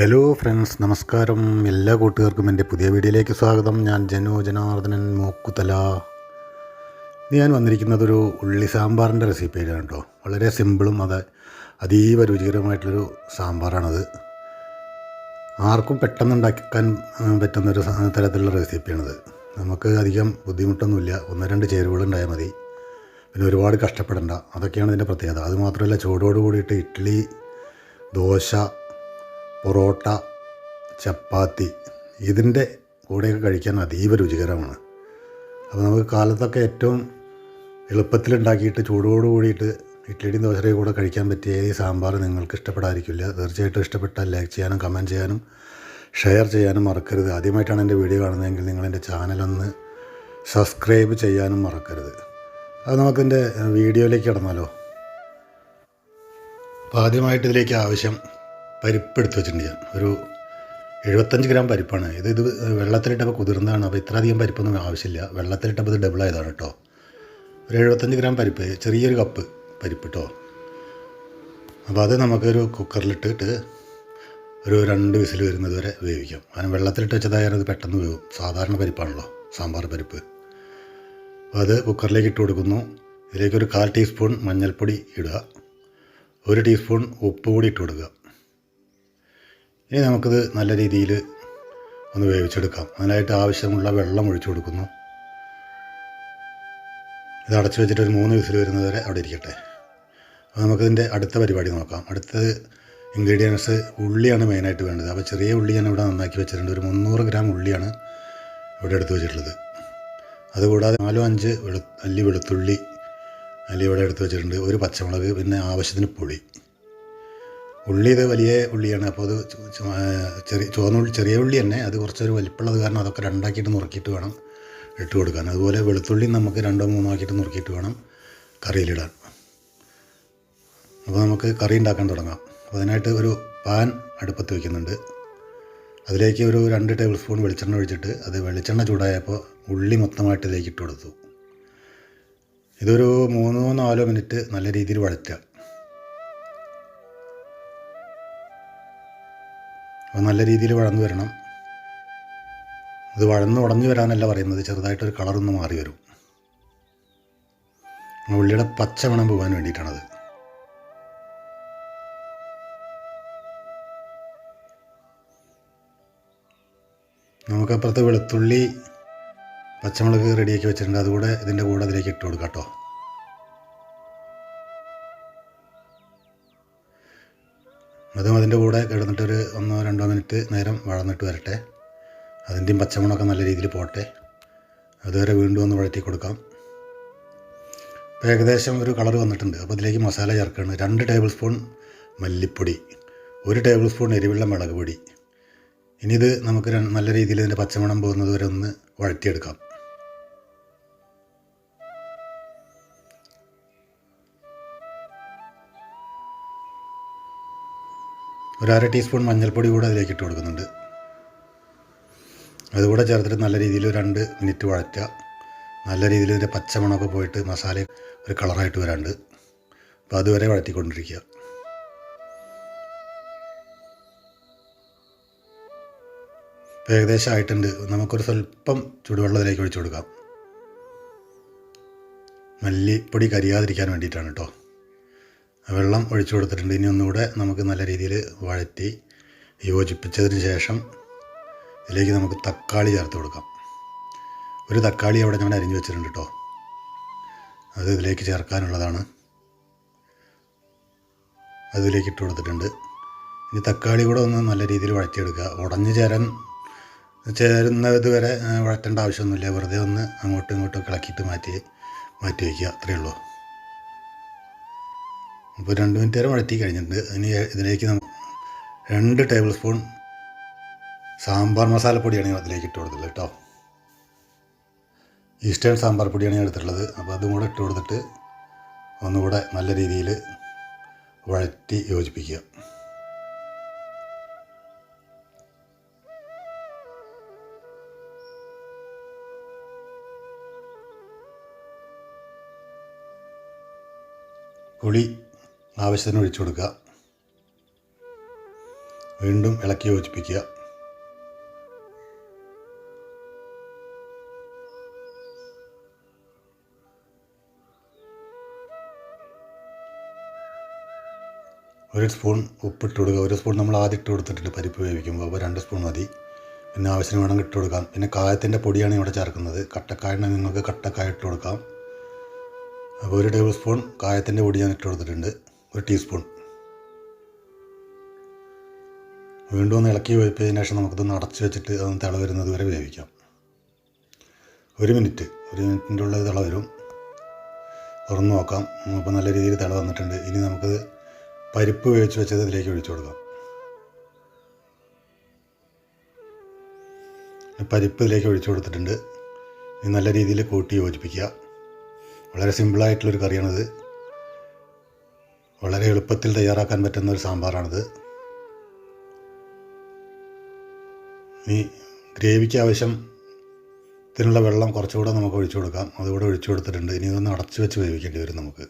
Hello friends നമസ്കാരം. എല്ലാ കൂട്ടുകാർക്കും എന്റെ പുതിയ വീഡിയോയിലേക്ക് സ്വാഗതം. ഞാൻ ജനു ജനാർദ്ദനൻ മൂക്കുതല ഇന്ന് ഞാൻ വന്നിരിക്കുന്നത് ഒരു ഉള്ളി സാമ്പാറിന്റെ റെസിപ്പി ആയിട്ടാണ് കേട്ടോ. വളരെ സിമ്പിളും അത് അതീവ രുചികരമായിട്ടുള്ളൊരു സാമ്പാറാണത്. ആർക്കും പെട്ടെന്ന് ഉണ്ടാക്കാൻ പറ്റുന്നൊരു തരത്തിലുള്ള റെസിപ്പിയാണിത്. നമുക്ക് അധികം ബുദ്ധിമുട്ടൊന്നുമില്ല. ഒന്ന് രണ്ട് ചേരുവകൾ ഉണ്ടായാൽ മതി. പിന്നെ ഒരുപാട് കഷ്ടപ്പെടേണ്ട. അതൊക്കെയാണ് ഇതിന്റെ പ്രത്യേകത. അതുമാത്രമല്ല ചൂടോട് കൂടിയിട്ട് ഇഡ്ഡലി ദോശ പൊറോട്ട ചപ്പാത്തി ഇതിന്റെ കൂടെയൊക്കെ കഴിക്കാൻ അതീവ രുചികരമാണ്. അപ്പോൾ നമുക്ക് കാലത്തൊക്കെ ഏറ്റവും എളുപ്പത്തിൽ ഉണ്ടാക്കിയിട്ട് ചൂടോട് കൂടിയിട്ട് ഇഡ്ഡലിയും ദോശയും കൂടെ കഴിക്കാൻ പറ്റിയ ഈ സാമ്പാർ നിങ്ങൾക്ക് ഇഷ്ടപ്പെടാതിരിക്കില്ല. തീർച്ചയായിട്ടും ഇഷ്ടപ്പെട്ടാൽ ലൈക്ക് ചെയ്യാനും കമന്റ് ചെയ്യാനും ഷെയർ ചെയ്യാനും മറക്കരുത്. ആദ്യമായിട്ടാണ് എന്റെ വീഡിയോ കാണുന്നതെങ്കിൽ നിങ്ങൾ എന്റെ ചാനലൊന്ന് സബ്സ്ക്രൈബ് ചെയ്യാനും മറക്കരുത്. അത് നമുക്കിന്റെ വീഡിയോയിലേക്ക് കിടന്നാലോ? അപ്പോൾ ആദ്യമായിട്ട് ഇതിലേക്ക് ആവശ്യം പരിപ്പ് എടുത്ത് വെച്ചിട്ടുണ്ട് ഞാൻ. ഒരു എഴുപത്തഞ്ച് ഗ്രാം പരിപ്പാണ്. ഇത് ഇത് വെള്ളത്തിലിട്ടപ്പോൾ കുതിർന്നതാണ്. അപ്പോൾ ഇത്ര അധികം പരിപ്പൊന്നും ആവശ്യമില്ല. വെള്ളത്തിലിട്ടപ്പോൾ ഇത് ഡബിളായതാണ് കേട്ടോ. ഒരു എഴുപത്തഞ്ച് ഗ്രാം പരിപ്പ് ചെറിയൊരു കപ്പ് പരിപ്പ് കേട്ടോ. അപ്പോൾ അത് നമുക്കൊരു കുക്കറിലിട്ടിട്ട് ഒരു രണ്ട് വിസിൽ വരുന്നത് വരെ വേവിക്കാം. കാരണം വെള്ളത്തിലിട്ട് വെച്ചതായാലും അത് പെട്ടെന്ന് വേവും. സാധാരണ പരിപ്പാണല്ലോ സാമ്പാർ പരിപ്പ്. അപ്പോൾ അത് കുക്കറിലേക്ക് ഇട്ട് കൊടുക്കുന്നു. ഇതിലേക്ക് ഒരു കാൽ ടീസ്പൂൺ മഞ്ഞൾപ്പൊടി ഇടുക. ഒരു ടീസ്പൂൺ ഉപ്പ് കൂടി ഇട്ട് കൊടുക്കുക. ഇനി നമുക്കിത് നല്ല രീതിയിൽ ഒന്ന് വേവിച്ചെടുക്കാം. അതിനായിട്ട് ആവശ്യമുള്ള വെള്ളം ഒഴിച്ചു കൊടുക്കുന്നു. ഇത് അടച്ചു വെച്ചിട്ട് ഒരു മൂന്ന് വിസിൽ വരുന്നത് വരെ അവിടെ ഇരിക്കട്ടെ. അപ്പോൾ നമുക്കിതിന്റെ അടുത്ത പരിപാടി നോക്കാം. അടുത്തത് ഇൻഗ്രീഡിയൻസ് ഉള്ളിയാണ് മെയിനായിട്ട് വേണ്ടത്. അപ്പോൾ ചെറിയ ഉള്ളി ഞാൻ ഇവിടെ നന്നാക്കി വെച്ചിട്ടുണ്ട്. ഒരു മുന്നൂറ് ഗ്രാം ഉള്ളിയാണ് ഇവിടെ എടുത്ത് വെച്ചിട്ടുള്ളത്. അതുകൂടാതെ നാലോ അഞ്ച് വെളു അല്ലി വെളുത്തുള്ളി അല്ലി ഇവിടെ എടുത്ത് വെച്ചിട്ടുണ്ട്. ഒരു പച്ചമുളക് പിന്നെ ആവശ്യത്തിന് പുളി. ഉള്ളി ഇത് വലിയ ഉള്ളിയാണ്. അപ്പോൾ അത് ചെറിയ ചുവന്നുള്ളി ചെറിയ ഉള്ളി തന്നെ അത് കുറച്ചൊരു വലിപ്പമുള്ളത് കാരണം അതൊക്കെ രണ്ടാക്കിയിട്ട് നുറുക്കിയിട്ട് വേണം ഇട്ട് കൊടുക്കാൻ. അതുപോലെ വെളുത്തുള്ളി നമുക്ക് രണ്ടോ മൂന്നോ ആക്കിയിട്ട് നുറുക്കിയിട്ട് വേണം കറിയിലിടാൻ. അപ്പോൾ നമുക്ക് കറി ഉണ്ടാക്കാൻ തുടങ്ങാം. അപ്പോൾ അതിനായിട്ട് ഒരു പാൻ അടുപ്പത്ത് വയ്ക്കുന്നുണ്ട് അതിലേക്ക് ഒരു രണ്ട് ടേബിൾ സ്പൂൺ വെളിച്ചെണ്ണ ഒഴിച്ചിട്ട് അത് വെളിച്ചെണ്ണ ചൂടായപ്പോൾ ഉള്ളി മൊത്തമായിട്ട് ഇതിലേക്ക് ഇട്ട് കൊടുത്തു. ഇതൊരു മൂന്നോ നാലോ മിനിറ്റ് നല്ല രീതിയിൽ വഴറ്റുക. അപ്പോൾ നല്ല രീതിയിൽ വഴന്നു വരണം. ഇത് വഴന്ന് ഉടഞ്ഞു വരാനല്ല പറയുന്നത്. ചെറുതായിട്ടൊരു കളറൊന്ന് മാറി വരും. ഉള്ളിയുടെ പച്ച മണം പോകാൻ വേണ്ടിയിട്ടാണത്. നമുക്കപ്പുറത്ത് വെളുത്തുള്ളി പച്ചമുളക് റെഡിയാക്കി വെച്ചിട്ടുണ്ട്. അതുകൂടെ ഇതിന്റെ കൂടെ അതിലേക്ക് ഇട്ട് കൊടുക്കാം കേട്ടോ. അതും അതിന്റെ കൂടെ കിടന്നിട്ടൊരു ഒന്നോ രണ്ടോ മിനിറ്റ് നേരം വഴന്നിട്ട് വരട്ടെ. അതിന്റെയും പച്ചമുളകൊക്കെ നല്ല രീതിയിൽ പോട്ടെ. അതുവരെ വീണ്ടും ഒന്ന് വഴറ്റി കൊടുക്കാം. ഇപ്പോൾ ഏകദേശം ഒരു കളർ വന്നിട്ടുണ്ട്. അപ്പോൾ അതിലേക്ക് മസാല ചേർക്കുകയാണ് രണ്ട് ടേബിൾ സ്പൂൺ മല്ലിപ്പൊടി ഒരു ടേബിൾ സ്പൂൺ എരിവുള്ള മുളക് പൊടി. ഇനി ഇത് നമുക്ക് നല്ല രീതിയിൽ ഇതിന്റെ പച്ചമണം പോകുന്നത് വരെ ഒന്ന് വഴറ്റിയെടുക്കാം. ഒരു അര ടീസ്പൂൺ മഞ്ഞൾപ്പൊടി കൂടെ അതിലേക്ക് ഇട്ട് കൊടുക്കുന്നുണ്ട്. അതുകൂടെ ചേർത്തിട്ട് നല്ല രീതിയിൽ രണ്ട് മിനിറ്റ് വഴറ്റുക. നല്ല രീതിയിൽ ഇതിന്റെ പച്ചമണമൊക്കെ പോയിട്ട് മസാല ഒരു കളറായിട്ട് വരാണ്ട്. അപ്പോൾ അതുവരെ വഴറ്റിക്കൊണ്ടിരിക്കുക. ഏകദേശം ആയിട്ടുണ്ട്. നമുക്കൊരു സ്വല്പം ചൂടുവെള്ളം അതിലേക്ക് ഒഴിച്ചു കൊടുക്കാം. മല്ലിപ്പൊടി കരിയാതിരിക്കാൻ വേണ്ടിയിട്ടാണ് കേട്ടോ. വെള്ളം ഒഴിച്ചു കൊടുത്തിട്ടുണ്ട്. ഇനി ഒന്നുകൂടെ നമുക്ക് നല്ല രീതിയിൽ വഴറ്റി യോജിപ്പിച്ചതിന് ശേഷം ഇതിലേക്ക് നമുക്ക് തക്കാളി ചേർത്ത് കൊടുക്കാം. ഒരു തക്കാളി അവിടെ ഞാൻ അരിഞ്ഞു വെച്ചിട്ടുണ്ട് കേട്ടോ അത് ഇതിലേക്ക് ചേർക്കാനുള്ളതാണ്. അതിലേക്ക് ഇട്ട് കൊടുത്തിട്ടുണ്ട്. ഇനി തക്കാളി കൂടെ ഒന്ന് നല്ല രീതിയിൽ വഴറ്റിയെടുക്കുക. ഉടഞ്ഞു ചേരാൻ ചേരുന്നത് വരെ വഴറ്റേണ്ട ആവശ്യമൊന്നുമില്ല. വെറുതെ ഒന്ന് അങ്ങോട്ടും ഇങ്ങോട്ടും ഇളക്കിയിട്ട് മാറ്റി മാറ്റി വയ്ക്കുക. അത്രയേ ഉള്ളൂ. അപ്പോൾ രണ്ട് മിനിറ്റ് നേരം വഴറ്റി കഴിഞ്ഞിട്ടുണ്ട്. ഇനി ഇതിലേക്ക് നമുക്ക് രണ്ട് ടേബിൾ സ്പൂൺ സാമ്പാർ മസാലപ്പൊടിയാണ് ഞാൻ അതിലേക്ക് ഇട്ട് കൊടുത്തുള്ളത് കേട്ടോ. ഈസ്റ്റേൺ സാമ്പാർ പൊടിയാണ് ഞാൻ എടുത്തിട്ടുള്ളത്. അപ്പോൾ അതും കൂടെ ഇട്ട് കൊടുത്തിട്ട് ഒന്നുകൂടെ നല്ല രീതിയിൽ വഴറ്റി യോജിപ്പിക്കുക. പുളി ആവശ്യത്തിന് ഒഴിച്ചു കൊടുക്കുക. വീണ്ടും ഇളക്കി യോജിപ്പിക്കുക. ഒരു സ്പൂൺ ഉപ്പിട്ട് കൊടുക്കുക. ഒരു സ്പൂൺ നമ്മൾ ആദ്യം ഇട്ട് കൊടുത്തിട്ടുണ്ട് പരിപ്പ് വേവിക്കുമ്പോൾ. അപ്പോൾ രണ്ട് സ്പൂൺ മതി. പിന്നെ ആവശ്യത്തിന് വേണമെങ്കിൽ ഇട്ട് കൊടുക്കാം. പിന്നെ കായത്തിന്റെ പൊടിയാണ് ഇവിടെ ചേർക്കുന്നത്. കട്ടക്കായണെങ്കിൽ നിങ്ങൾക്ക് കട്ടക്കായ ഇട്ട് കൊടുക്കാം. അപ്പോൾ ഒരു ടേബിൾ സ്പൂൺ കായത്തിന്റെ പൊടി ഞാൻ ഇട്ട് കൊടുത്തിട്ടുണ്ട്. ഒരു ടീസ്പൂൺ. വീണ്ടും ഒന്ന് ഇളക്കി വേവിച്ചതിന് ശേഷം നമുക്കിതൊന്ന് അടച്ച് വെച്ചിട്ട് അതൊന്ന് തിള വരുന്നത് വരെ വേവിക്കാം. ഒരു മിനിറ്റ്. ഒരു മിനിറ്റിന്റെ ഉള്ളിൽ തിള വരും. തുറന്ന് നോക്കാം. അപ്പോൾ നല്ല രീതിയിൽ തിള വന്നിട്ടുണ്ട്. ഇനി നമുക്ക് പരിപ്പ് വേവിച്ച് വെച്ചത് ഇതിലേക്ക് ഒഴിച്ചു കൊടുക്കാം. പരിപ്പ് ഇതിലേക്ക് ഒഴിച്ചു കൊടുത്തിട്ടുണ്ട്. ഇനി നല്ല രീതിയിൽ കൂട്ടി യോജിപ്പിക്കുക. വളരെ സിമ്പിളായിട്ടുള്ളൊരു കറിയാണിത്. വളരെ എളുപ്പത്തിൽ തയ്യാറാക്കാൻ പറ്റുന്ന ഒരു സാമ്പാറാണിത്. ഇനി ഗ്രേവിക്ക് ആവശ്യം ഇതിനുള്ള വെള്ളം കുറച്ചുകൂടെ നമുക്ക് ഒഴിച്ചു കൊടുക്കാം. അതുകൂടെ ഒഴിച്ചു കൊടുത്തിട്ടുണ്ട്. ഇനി ഇതൊന്ന് അടച്ചു വെച്ച് വേവിക്കേണ്ടി വരും നമുക്ക്.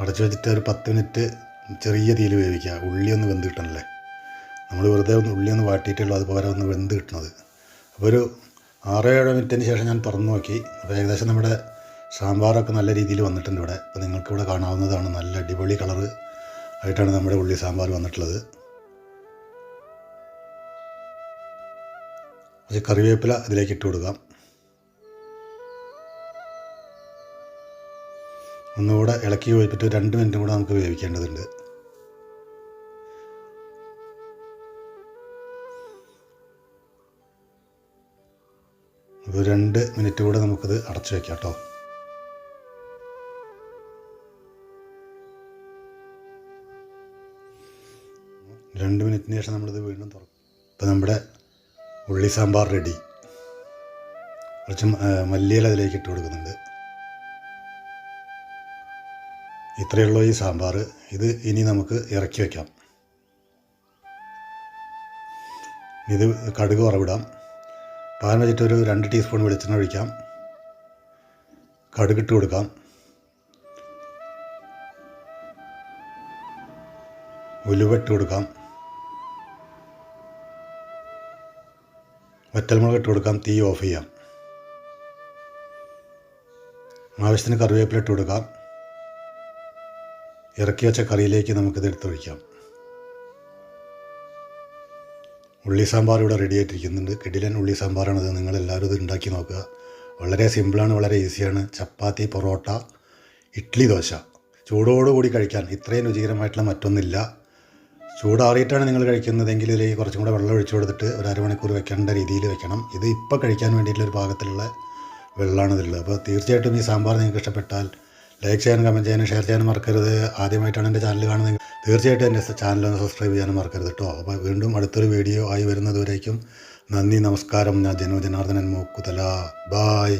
അടച്ചു വെച്ചിട്ട് ഒരു പത്ത് മിനിറ്റ് ചെറിയ തീയിൽ വേവിക്കുക. ഉള്ളി ഒന്ന് വെന്ത് കിട്ടണല്ലേ? നമ്മൾ വെറുതെ ഒന്ന് ഉള്ളി ഒന്ന് വാട്ടിയിട്ടുള്ളൂ അതുപോലെ ഒന്ന് വെന്ത് കിട്ടണത്. അപ്പോൾ ഒരു ആറോ ഏഴോ മിനിറ്റിന് ശേഷം ഞാൻ തുറന്നു നോക്കി. അപ്പോൾ ഏകദേശം നമ്മുടെ സാമ്പാറൊക്കെ നല്ല രീതിയിൽ വന്നിട്ടുണ്ട് ഇവിടെ. അപ്പോൾ നിങ്ങൾക്കിവിടെ കാണാവുന്നതാണ് നല്ല അടിപൊളി കളർ ആയിട്ടാണ് നമ്മുടെ ഉള്ളി സാമ്പാർ വന്നിട്ടുള്ളത്. കുറച്ച് കറിവേപ്പില ഇതിലേക്ക് ഇട്ട് കൊടുക്കാം. ഒന്നുകൂടെ ഇളക്കി വെച്ചിട്ട് രണ്ട് മിനിറ്റും കൂടെ നമുക്ക് വേവിക്കേണ്ടതുണ്ട്. ഒരു രണ്ട് മിനിറ്റ് കൂടെ നമുക്കിത് അടച്ചു വെക്കാം കേട്ടോ. രണ്ട് മിനിറ്റിന് ശേഷം നമ്മളിത് വീണ്ടും തുറക്കും. അപ്പോൾ നമ്മുടെ ഉള്ളി സാമ്പാർ റെഡി കുറച്ച് മല്ലിയില അതിലേക്ക് ഇട്ട് കൊടുക്കുന്നുണ്ട്. ഇത്രയുള്ള ഈ സാമ്പാർ. ഇത് ഇനി നമുക്ക് ഇറക്കി വയ്ക്കാം ഇത് കടുക് വറവിടാം. പാൻ വെച്ചിട്ട് ഒരു രണ്ട് ടീസ്പൂൺ വെളിച്ചെണ്ണ ഒഴിക്കാം. കടുകിട്ട് കൊടുക്കാം. ഉലുവ ഇട്ട് കൊടുക്കാം. വറ്റൽമുളക് ഇട്ട് കൊടുക്കാം തീ ഓഫ് ചെയ്യാം. ആവശ്യത്തിന് കറിവേപ്പില ഇട്ട് കൊടുക്കാം. ഇറക്കി വെച്ച കറിയിലേക്ക് നമുക്കിത് എടുത്തൊഴിക്കാം ഉള്ളി സാമ്പാർ ഇവിടെ റെഡി ആയിട്ടിരിക്കുന്നുണ്ട്. കിടിലൻ ഉള്ളി സാമ്പാറാണിത്. നിങ്ങൾ എല്ലാവരും ഇത് ഉണ്ടാക്കി നോക്കുക. വളരെ സിമ്പിളാണ് വളരെ ഈസിയാണ്. ചപ്പാത്തി പൊറോട്ട ഇഡ്ഡലി ദോശ. ചൂടോടുകൂടി കഴിക്കാൻ ഇത്രയും രുചികരമായിട്ടുള്ള മറ്റൊന്നില്ല. ചൂടാറിയിട്ടാണ് നിങ്ങൾ കഴിക്കുന്നതെങ്കിൽ ഇതിലേക്ക് കുറച്ചും കൂടെ വെള്ളം ഒഴിച്ചു കൊടുത്തിട്ട് ഒരു അരമണിക്കൂർ വെക്കേണ്ട രീതിയിൽ വെക്കണം. ഇത് ഇപ്പോൾ കഴിക്കാൻ വേണ്ടിയിട്ടുള്ള ഒരു പാകത്തിലുള്ള വെള്ളമാണ് ഇതിലുള്ളത്. അപ്പോൾ തീർച്ചയായിട്ടും ഈ സാമ്പാർ നിങ്ങൾക്ക് ഇഷ്ടപ്പെട്ടാൽ ലൈക്ക് ചെയ്യാനും കമന്റ് ചെയ്യാനും ഷെയർ ചെയ്യാനും മറക്കരുത്. ആദ്യമായിട്ടാണ് എന്റെ ചാനൽ കാണുന്നത് തീർച്ചയായിട്ടും എന്റെ ചാനൽ ഒന്ന് സബ്സ്ക്രൈബ് ചെയ്യാനും മറക്കരുത് കേട്ടോ. അപ്പോൾ വീണ്ടും അടുത്തൊരു വീഡിയോ ആയി വരുന്നതുവരേക്കും നന്ദി നമസ്കാരം. ഞാൻ ജനു ജനാർദ്ദനൻ മൂക്കുതല. ബായ്